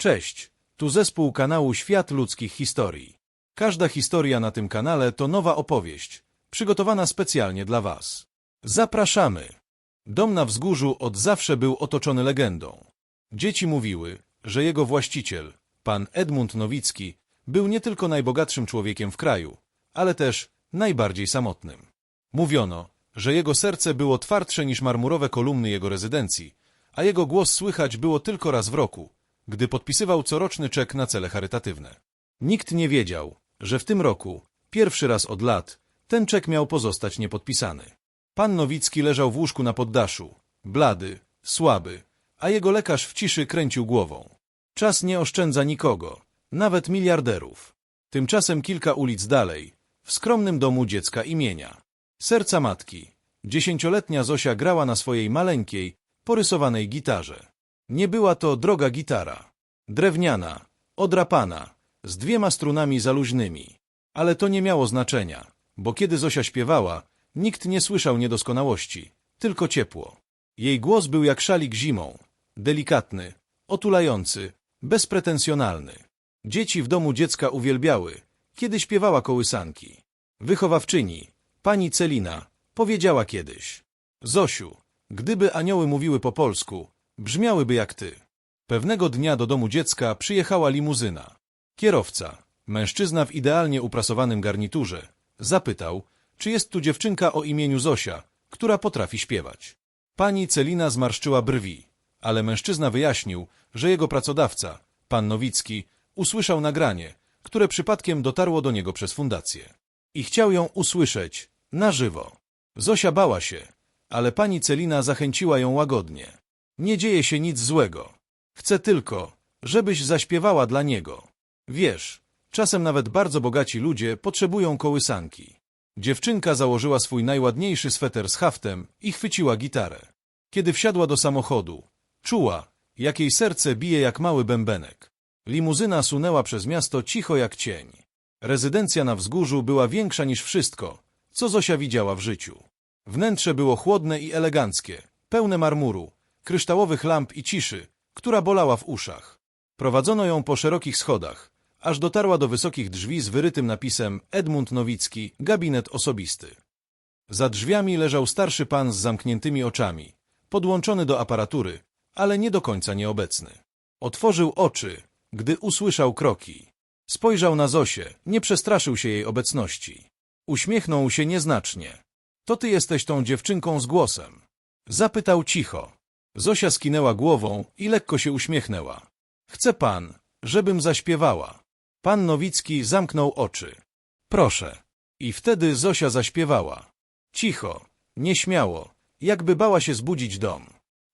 Cześć, tu zespół kanału Świat Ludzkich Historii. Każda historia na tym kanale to nowa opowieść, przygotowana specjalnie dla Was. Zapraszamy! Dom na wzgórzu od zawsze był otoczony legendą. Dzieci mówiły, że jego właściciel, pan Edmund Nowicki, był nie tylko najbogatszym człowiekiem w kraju, ale też najbardziej samotnym. Mówiono, że jego serce było twardsze niż marmurowe kolumny jego rezydencji, a jego głos słychać było tylko raz w roku, gdy podpisywał coroczny czek na cele charytatywne. Nikt nie wiedział, że w tym roku, pierwszy raz od lat, ten czek miał pozostać niepodpisany. Pan Nowicki leżał w łóżku na poddaszu, blady, słaby, a jego lekarz w ciszy kręcił głową. Czas nie oszczędza nikogo, nawet miliarderów. Tymczasem kilka ulic dalej, w skromnym domu dziecka imienia. Serca matki, dziesięcioletnia Zosia grała na swojej maleńkiej, porysowanej gitarze. Nie była to droga gitara. Drewniana, odrapana, z dwiema strunami zaluźnymi. Ale to nie miało znaczenia, bo kiedy Zosia śpiewała, nikt nie słyszał niedoskonałości, tylko ciepło. Jej głos był jak szalik zimą, delikatny, otulający, bezpretensjonalny. Dzieci w domu dziecka uwielbiały, kiedy śpiewała kołysanki. Wychowawczyni, pani Celina, powiedziała kiedyś Zosiu, gdyby anioły mówiły po polsku, brzmiałyby jak ty. Pewnego dnia do domu dziecka przyjechała limuzyna. Kierowca, mężczyzna w idealnie uprasowanym garniturze, zapytał, czy jest tu dziewczynka o imieniu Zosia, która potrafi śpiewać. Pani Celina zmarszczyła brwi, ale mężczyzna wyjaśnił, że jego pracodawca, pan Nowicki, usłyszał nagranie, które przypadkiem dotarło do niego przez fundację. I chciał ją usłyszeć, na żywo. Zosia bała się, ale pani Celina zachęciła ją łagodnie. Nie dzieje się nic złego. Chcę tylko, żebyś zaśpiewała dla niego. Wiesz, czasem nawet bardzo bogaci ludzie potrzebują kołysanki. Dziewczynka założyła swój najładniejszy sweter z haftem i chwyciła gitarę. Kiedy wsiadła do samochodu, czuła, jak jej serce bije jak mały bębenek. Limuzyna sunęła przez miasto cicho jak cień. Rezydencja na wzgórzu była większa niż wszystko, co Zosia widziała w życiu. Wnętrze było chłodne i eleganckie, pełne marmuru, kryształowych lamp i ciszy, która bolała w uszach. Prowadzono ją po szerokich schodach, aż dotarła do wysokich drzwi z wyrytym napisem Edmund Nowicki, gabinet osobisty. Za drzwiami leżał starszy pan z zamkniętymi oczami, podłączony do aparatury, ale nie do końca nieobecny. Otworzył oczy, gdy usłyszał kroki. Spojrzał na Zosię, nie przestraszył się jej obecności. Uśmiechnął się nieznacznie. To ty jesteś tą dziewczynką z głosem. Zapytał cicho. Zosia skinęła głową i lekko się uśmiechnęła. Chce pan, żebym zaśpiewała. Pan Nowicki zamknął oczy. Proszę. I wtedy Zosia zaśpiewała. Cicho, nieśmiało, jakby bała się zbudzić dom.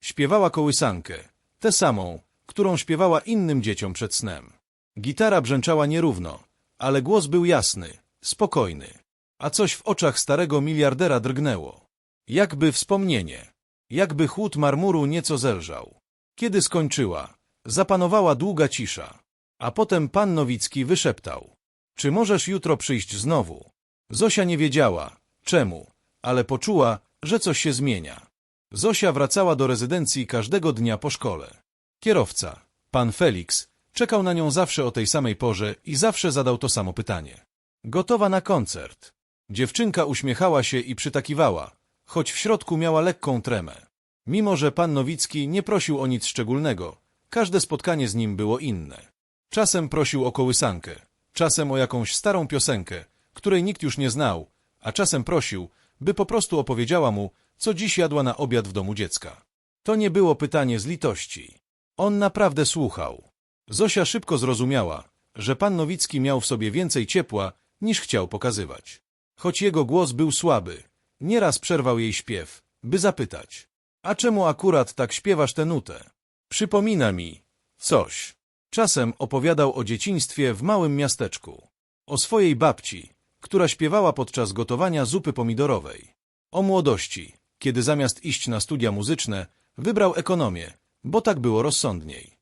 Śpiewała kołysankę, tę samą, którą śpiewała innym dzieciom przed snem. Gitara brzęczała nierówno, ale głos był jasny, spokojny, a coś w oczach starego miliardera drgnęło. Jakby wspomnienie, jakby chłód marmuru nieco zelżał. Kiedy skończyła, zapanowała długa cisza, a potem pan Nowicki wyszeptał. Czy możesz jutro przyjść znowu? Zosia nie wiedziała, czemu, ale poczuła, że coś się zmienia. Zosia wracała do rezydencji każdego dnia po szkole. Kierowca, pan Felix, czekał na nią zawsze o tej samej porze i zawsze zadał to samo pytanie. Gotowa na koncert. Dziewczynka uśmiechała się i przytakiwała, choć w środku miała lekką tremę. Mimo, że pan Nowicki nie prosił o nic szczególnego, każde spotkanie z nim było inne. Czasem prosił o kołysankę, czasem o jakąś starą piosenkę, której nikt już nie znał, a czasem prosił, by po prostu opowiedziała mu, co dziś jadła na obiad w domu dziecka. To nie było pytanie z litości. On naprawdę słuchał. Zosia szybko zrozumiała, że pan Nowicki miał w sobie więcej ciepła, niż chciał pokazywać. Choć jego głos był słaby, nieraz przerwał jej śpiew, by zapytać. A czemu akurat tak śpiewasz tę nutę? Przypomina mi coś. Czasem opowiadał o dzieciństwie w małym miasteczku. O swojej babci, która śpiewała podczas gotowania zupy pomidorowej. O młodości, kiedy zamiast iść na studia muzyczne, wybrał ekonomię, bo tak było rozsądniej.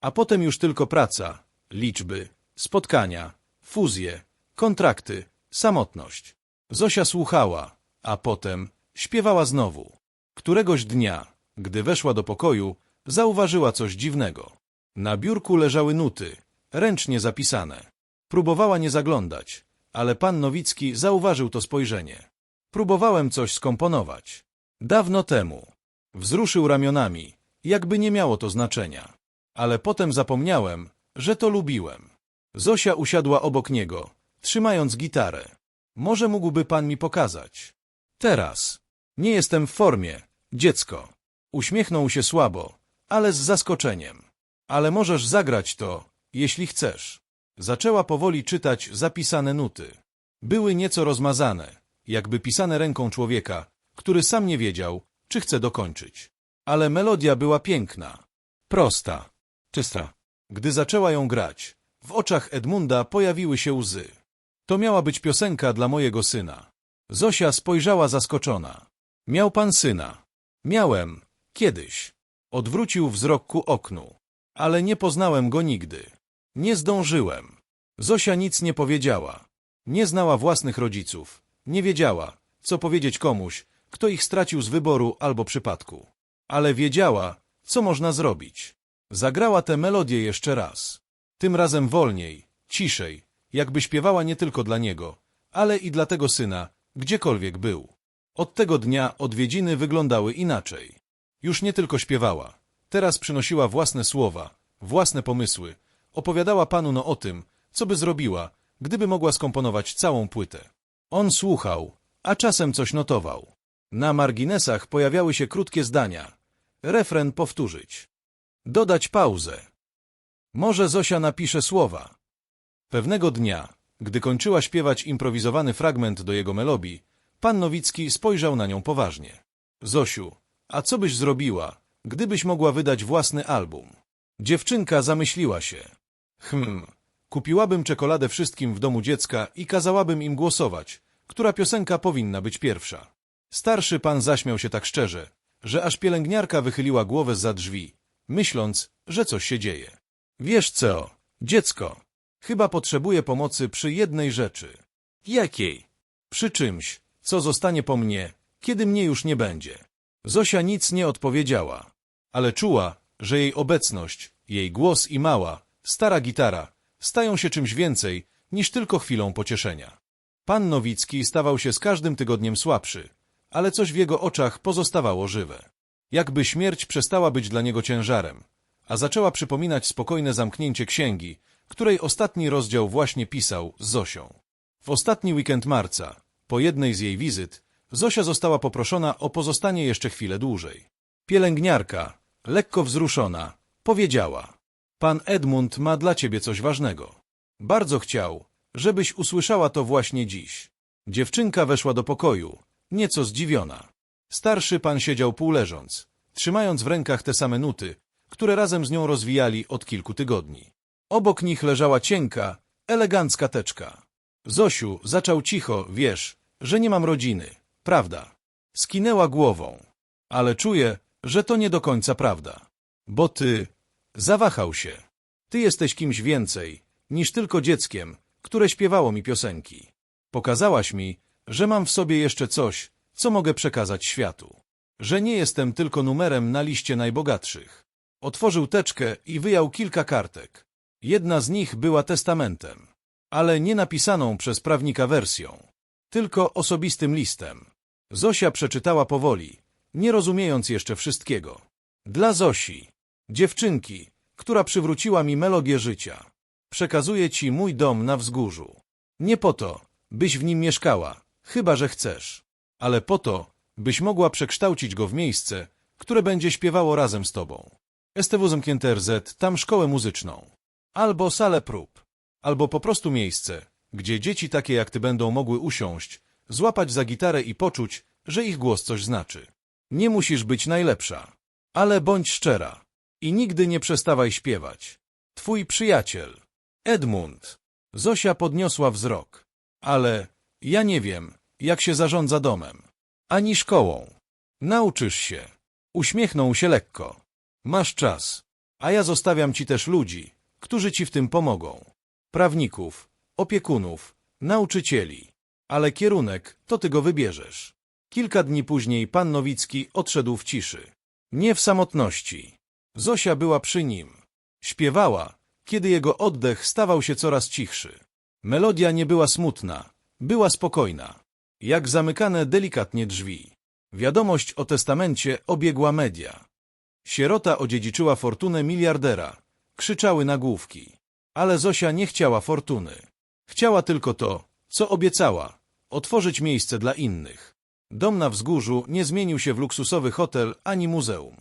A potem już tylko praca, liczby, spotkania, fuzje, kontrakty, samotność. Zosia słuchała, a potem śpiewała znowu. Któregoś dnia, gdy weszła do pokoju, zauważyła coś dziwnego. Na biurku leżały nuty, ręcznie zapisane. Próbowała nie zaglądać, ale pan Nowicki zauważył to spojrzenie. Próbowałem coś skomponować. Dawno temu. Wzruszył ramionami, jakby nie miało to znaczenia. Ale potem zapomniałem, że to lubiłem. Zosia usiadła obok niego, trzymając gitarę. Może mógłby pan mi pokazać? Teraz. Nie jestem w formie, dziecko. Uśmiechnął się słabo, ale z zaskoczeniem. Ale możesz zagrać to, jeśli chcesz. Zaczęła powoli czytać zapisane nuty. Były nieco rozmazane, jakby pisane ręką człowieka, który sam nie wiedział, czy chce dokończyć. Ale melodia była piękna, prosta, czysta. Gdy zaczęła ją grać, w oczach Edmunda pojawiły się łzy. To miała być piosenka dla mojego syna. Zosia spojrzała zaskoczona. Miał pan syna. Miałem. Kiedyś. Odwrócił wzrok ku oknu. Ale nie poznałem go nigdy. Nie zdążyłem. Zosia nic nie powiedziała. Nie znała własnych rodziców. Nie wiedziała, co powiedzieć komuś, kto ich stracił z wyboru albo przypadku. Ale wiedziała, co można zrobić. Zagrała tę melodię jeszcze raz. Tym razem wolniej, ciszej, jakby śpiewała nie tylko dla niego, ale i dla tego syna, gdziekolwiek był. Od tego dnia odwiedziny wyglądały inaczej. Już nie tylko śpiewała, teraz przynosiła własne słowa, własne pomysły, opowiadała panu no o tym, co by zrobiła, gdyby mogła skomponować całą płytę. On słuchał, a czasem coś notował. Na marginesach pojawiały się krótkie zdania. Refren powtórzyć. Dodać pauzę. Może Zosia napisze słowa. Pewnego dnia, gdy kończyła śpiewać improwizowany fragment do jego melodii, pan Nowicki spojrzał na nią poważnie. Zosiu, a co byś zrobiła, gdybyś mogła wydać własny album? Dziewczynka zamyśliła się. Hmm, kupiłabym czekoladę wszystkim w domu dziecka i kazałabym im głosować, która piosenka powinna być pierwsza. Starszy pan zaśmiał się tak szczerze, że aż pielęgniarka wychyliła głowę za drzwi, myśląc, że coś się dzieje. Wiesz co, dziecko, chyba potrzebuję pomocy przy jednej rzeczy. Jakiej? Przy czymś, co zostanie po mnie, kiedy mnie już nie będzie. Zosia nic nie odpowiedziała, ale czuła, że jej obecność, jej głos i mała, stara gitara stają się czymś więcej niż tylko chwilą pocieszenia. Pan Nowicki stawał się z każdym tygodniem słabszy, ale coś w jego oczach pozostawało żywe. Jakby śmierć przestała być dla niego ciężarem, a zaczęła przypominać spokojne zamknięcie księgi, której ostatni rozdział właśnie pisał z Zosią. W ostatni weekend marca, po jednej z jej wizyt, Zosia została poproszona o pozostanie jeszcze chwilę dłużej. Pielęgniarka, lekko wzruszona, powiedziała Pan Edmund ma dla ciebie coś ważnego. Bardzo chciał, żebyś usłyszała to właśnie dziś. Dziewczynka weszła do pokoju, nieco zdziwiona. Starszy pan siedział półleżąc, trzymając w rękach te same nuty, które razem z nią rozwijali od kilku tygodni. Obok nich leżała cienka, elegancka teczka. Zosiu, zaczął cicho, wiesz, że nie mam rodziny, prawda? Skinęła głową. Ale czuję, że to nie do końca prawda. Bo ty... Zawahał się. Ty jesteś kimś więcej, niż tylko dzieckiem, które śpiewało mi piosenki. Pokazałaś mi, że mam w sobie jeszcze coś, co mogę przekazać światu. Że nie jestem tylko numerem na liście najbogatszych. Otworzył teczkę i wyjął kilka kartek. Jedna z nich była testamentem, ale nie napisaną przez prawnika wersją, tylko osobistym listem. Zosia przeczytała powoli, nie rozumiejąc jeszcze wszystkiego. Dla Zosi, dziewczynki, która przywróciła mi melodię życia. Przekazuję ci mój dom na wzgórzu. Nie po to, byś w nim mieszkała, chyba że chcesz, ale po to, byś mogła przekształcić go w miejsce, które będzie śpiewało razem z tobą. STW zamknięte RZ, tam szkołę muzyczną. Albo salę prób. Albo po prostu miejsce, gdzie dzieci takie jak ty będą mogły usiąść, złapać za gitarę i poczuć, że ich głos coś znaczy. Nie musisz być najlepsza, ale bądź szczera i nigdy nie przestawaj śpiewać. Twój przyjaciel, Edmund. Zosia podniosła wzrok. Ale ja nie wiem, jak się zarządza domem, ani szkołą. Nauczysz się. Uśmiechnął się lekko. Masz czas, a ja zostawiam ci też ludzi, którzy ci w tym pomogą. Prawników, opiekunów, nauczycieli. Ale kierunek to ty go wybierzesz. Kilka dni później pan Nowicki odszedł w ciszy. Nie w samotności. Zosia była przy nim. Śpiewała, kiedy jego oddech stawał się coraz cichszy. Melodia nie była smutna, była spokojna, jak zamykane delikatnie drzwi. Wiadomość o testamencie obiegła media. Sierota odziedziczyła fortunę miliardera. Krzyczały nagłówki. Ale Zosia nie chciała fortuny. Chciała tylko to, co obiecała otworzyć miejsce dla innych. Dom na wzgórzu nie zmienił się w luksusowy hotel ani muzeum.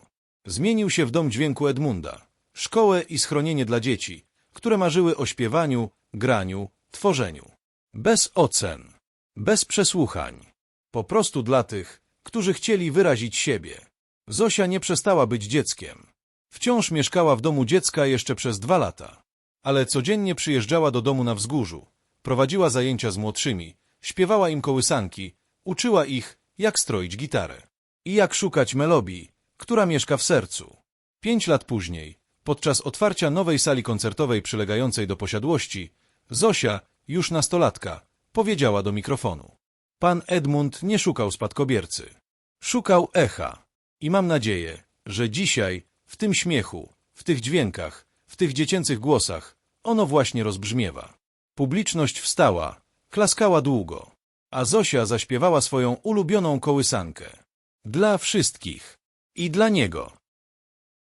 Zmienił się w dom dźwięku Edmunda, szkołę i schronienie dla dzieci, które marzyły o śpiewaniu, graniu, tworzeniu. Bez ocen, bez przesłuchań. Po prostu dla tych, którzy chcieli wyrazić siebie. Zosia nie przestała być dzieckiem. Wciąż mieszkała w domu dziecka jeszcze przez dwa lata. Ale codziennie przyjeżdżała do domu na wzgórzu, prowadziła zajęcia z młodszymi, śpiewała im kołysanki, uczyła ich, jak stroić gitarę i jak szukać melodii, która mieszka w sercu. Pięć lat później, podczas otwarcia nowej sali koncertowej przylegającej do posiadłości, Zosia, już nastolatka, powiedziała do mikrofonu. Pan Edmund nie szukał spadkobiercy. Szukał echa. I mam nadzieję, że dzisiaj, w tym śmiechu, w tych dźwiękach, w tych dziecięcych głosach, ono właśnie rozbrzmiewa. Publiczność wstała, klaskała długo, a Zosia zaśpiewała swoją ulubioną kołysankę. Dla wszystkich. I dla niego.